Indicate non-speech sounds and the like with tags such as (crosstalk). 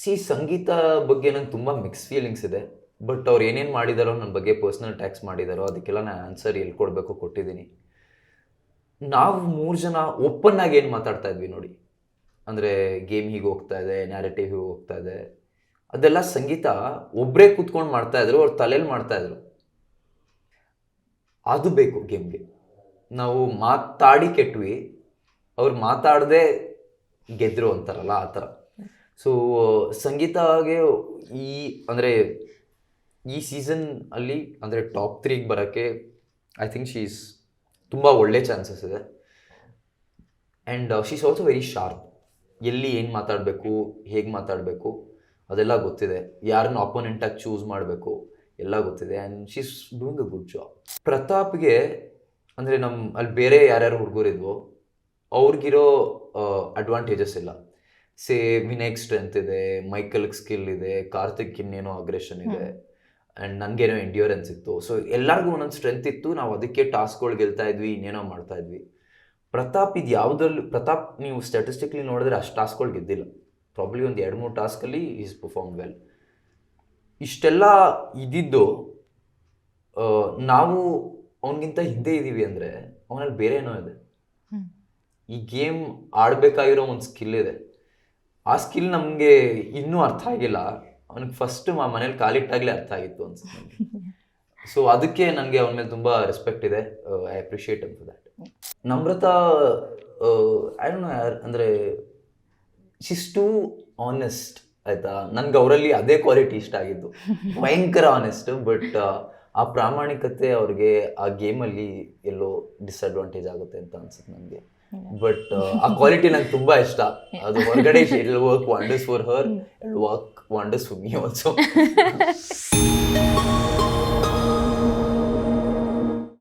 C ಸಂಗೀತ ಬಗ್ಗೆ ನಂಗೆ ತುಂಬ ಮಿಕ್ಸ್ ಫೀಲಿಂಗ್ಸ್ ಇದೆ. ಬಟ್ ಅವ್ರು ಏನೇನು ಮಾಡಿದಾರೋ ನನ್ನ ಬಗ್ಗೆ ಪರ್ಸ್ನಲ್ ಟ್ಯಾಕ್ಸ್ ಮಾಡಿದಾರೋ, ಅದಕ್ಕೆಲ್ಲ ನಾನು ಆನ್ಸರ್ ಎಲ್ಲಿ ಕೊಡಬೇಕು ಕೊಟ್ಟಿದ್ದೀನಿ. ನಾವು ಮೂರು ಜನ ಓಪನ್ ಆಗಿ ಏನು ಮಾತಾಡ್ತಾ ಇದ್ವಿ ನೋಡಿ. ಅಂದರೆ ಗೇಮ್ ಹೀಗೆ ಹೋಗ್ತಾ ಇದೆ ನ್ಯಾರೇಟಿವ್ ಹೀಗೆ ಹೋಗ್ತಾ ಇದೆ. ಅದೆಲ್ಲ ಸಂಗೀತ ಒಬ್ಬರೇ ಕೂತ್ಕೊಂಡು ಮಾಡ್ತಾಯಿದ್ರು ಅವ್ರ ತಲೆಯಲ್ಲಿ ಮಾಡ್ತಾ ಇದ್ರು. ಅದು ಬೇಕು ಗೇಮ್ಗೆ ನಾವು ಮಾತಾಡಿ ಕೆಟ್ವಿ, ಅವ್ರು ಮಾತಾಡದೆ ಗೆದ್ರು ಅಂತಾರಲ್ಲ ಆ ಥರ ಸೊ ಸಂಗೀತಾಗೆ ಈ, ಅಂದರೆ ಈ ಸೀಸನ್ ಅಲ್ಲಿ, ಅಂದರೆ ಟಾಪ್ ತ್ರೀಗೆ ಬರೋಕ್ಕೆ ಐ ಥಿಂಕ್ ಶೀಸ್ ತುಂಬ ಒಳ್ಳೆ ಚಾನ್ಸಸ್ ಇದೆ. And she's also very sharp ಎಲ್ಲಿ ಏನು ಮಾತಾಡಬೇಕು, ಹೇಗೆ ಮಾತಾಡಬೇಕು, ಅದೆಲ್ಲ ಗೊತ್ತಿದೆ. ಯಾರನ್ನ ಅಪೋನೆಂಟಾಗಿ ಚೂಸ್ ಮಾಡಬೇಕು, ಎಲ್ಲ ಗೊತ್ತಿದೆ. And she's doing a good job ಪ್ರತಾಪ್ಗೆ, ಅಂದರೆ ನಮ್ಮ ಅಲ್ಲಿ ಬೇರೆ ಯಾರ್ಯಾರು ಹುಡುಗರಿದ್ವೋ, ಅವ್ರಿಗಿರೋ ಅಡ್ವಾಂಟೇಜಸ್ ಇಲ್ಲ. ಸೇ ವಿನಯ್ ಸ್ಟ್ರೆಂತ್ ಇದೆ ಮೈಕಲ್ ಸ್ಕಿಲ್ ಇದೆ ಕಾರ್ತಿಕ್ ಇನ್ನೇನೋ ಅಗ್ರೆಷನ್ ಇದೆ ಆ್ಯಂಡ್ ನನಗೇನೋ ಎಂಡ್ಯೂರೆನ್ಸ್ ಇತ್ತು. ಸೊ ಎಲ್ಲರಿಗೂ ಒಂದೊಂದು ಸ್ಟ್ರೆಂತ್ ಇತ್ತು ನಾವು ಅದಕ್ಕೆ ಟಾಸ್ಕ್ಗಳು ಗೆಲ್ತಾ ಇದ್ವಿ ಇನ್ನೇನೋ ಮಾಡ್ತಾ ಇದ್ವಿ. ಪ್ರತಾಪ್ ಇದು ಯಾವುದ್ರಲ್ಲಿ ಪ್ರತಾಪ್ ನೀವು ಸ್ಟ್ಯಾಟಿಸ್ಟಿಕ್ಲಿ ನೋಡಿದ್ರೆ ಅಷ್ಟು ಟಾಸ್ಕ್ಗಳು ಗೆದ್ದಿಲ್ಲ. ಪ್ರಾಬ್ಲಿ ಒಂದು ಎರಡು ಮೂರು ಟಾಸ್ಕಲ್ಲಿ ಈಸ್ ಪರ್ಫಾರ್ಮ್ ವೆಲ್ ಇಷ್ಟೆಲ್ಲ ಇದ್ದಿದ್ದು ನಾವು ಅವನಿಗಿಂತ ಹಿಂದೆ ಇದ್ದೀವಿ ಅಂದರೆ ಅವನಲ್ಲಿ ಬೇರೆ ಏನೋ ಇದೆ ಈ ಗೇಮ್ ಆಡಬೇಕಾಗಿರೋ ಒಂದು ಸ್ಕಿಲ್ ಇದೆ. ಆ ಸ್ಕಿಲ್ ನಮಗೆ ಇನ್ನೂ ಅರ್ಥ ಆಗಿಲ್ಲ. ಅವನಿಗೆ ಫಸ್ಟ್ ಮನೇಲಿ ಕಾಲಿಟ್ಟಾಗಲೇ ಅರ್ಥ ಆಗಿತ್ತು ಅನ್ಸುತ್ತೆ ಸೊ (laughs) ಅದಕ್ಕೆ ನನಗೆ ಅವನ ಮೇಲೆ ತುಂಬ ರೆಸ್ಪೆಕ್ಟ್ ಇದೆ. I appreciate for that Namrata I don't know ಅಂದರೆ ಶಿಸ್ ಟು ಆನೆಸ್ಟ್ ಆಯಿತಾ? ನನಗೆ ಅವರಲ್ಲಿ ಅದೇ ಕ್ವಾಲಿಟಿ ಇಷ್ಟ ಆಗಿದ್ದು. (laughs) ಭಯಂಕರ ಆನೆಸ್ಟ್ ಬಟ್ ಆ ಪ್ರಾಮಾಣಿಕತೆ ಅವ್ರಿಗೆ ಆ ಗೇಮಲ್ಲಿ ಎಲ್ಲೋ ಡಿಸ್ಅಡ್ವಾಂಟೇಜ್ ಆಗುತ್ತೆ ಅಂತ ಅನ್ಸುತ್ತೆ ನನಗೆ. ಬಟ್ ಆ ಕ್ವಾಲಿಟಿ ನಂಗೆ ತುಂಬಾ ಇಷ್ಟ. ಅದು ಹೊರಗಡೆ work wonders for her work wonders for me also